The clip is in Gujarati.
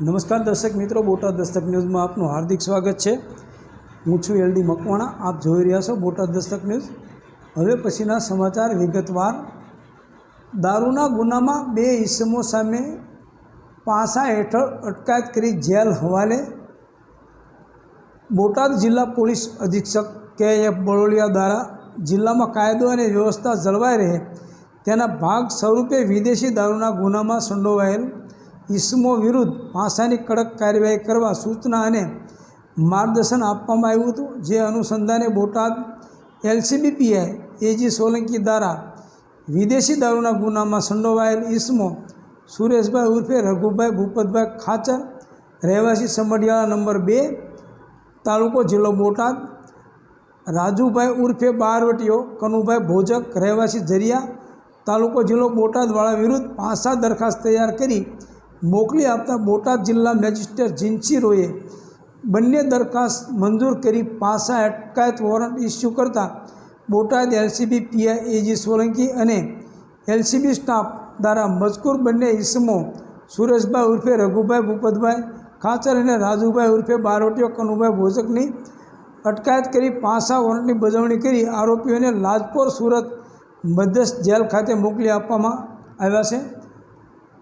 નમસ્કાર દર્શક મિત્રો, બોટાદ દસ્તક ન્યૂઝમાં આપનું હાર્દિક સ્વાગત છે. હું છું એલડી મકવાણા, આપ જોઈ રહ્યા છો બોટાદ દસ્તક ન્યૂઝ. હવે પછીના સમાચાર વિગતવાર. દારૂના ગુનામાં બે ઇસમો સામે પાસા હેઠળ અટકાયત કરી જેલ હવાલે. બોટાદ જિલ્લા પોલીસ અધિક્ષક કે એફ બરોલિયા દ્વારા જિલ્લામાં કાયદો અને વ્યવસ્થા જળવાઈ રહે. તેના ભાગ સ્વરૂપે વિદેશી દારૂના ગુનામાં સંડોવાયેલ ઇસમો વિરુદ્ધ પાસાની કડક કાર્યવાહી કરવા સૂચના અને માર્ગદર્શન આપવામાં આવ્યું હતું, જે અનુસંધાને બોટાદ એલસીબીપીએ એજી સોલંકી દ્વારા વિદેશી દારૂના ગુનામાં સંડોવાયેલ ઇસમો સુરેશભાઈ ઉર્ફે રઘુભાઈ ભૂપતભાઈ ખાચર, રહેવાસી સમઢિયાળા નંબર બે, તાલુકો જિલ્લો બોટાદ, રાજુભાઈ ઉર્ફે બારવટીઓ કનુભાઈ ભોજક, રહેવાસી જરિયા, તાલુકો જિલ્લો બોટાદવાળા વિરુદ્ધ પાસા દરખાસ્ત તૈયાર કરી મોકલી આપતા બોટાદ જિલ્લા મેજિસ્ટ્રેટ જીન્સી બંને દરખાસ્ત મંજૂર કરી પાસા અટકાયત વોરંટ ઇસ્યુ કરતા Botad LCB PI AG Solanki અને એલસીબી સ્ટાફ દ્વારા મજકૂર બંને ઇસમો સુરેશભાઈ ઉર્ફે રઘુભાઈ ભૂપતભાઈ ખાચર અને રાજુભાઈ ઉર્ફે બારોટીઓ કનુભાઈ ભોજકની અટકાયત કરી પાસા વોરંટની બજવણી કરી આરોપીઓને લાજપોર સુરત મધ્યસ્થ જેલ ખાતે મોકલી આપવામાં આવ્યા છે.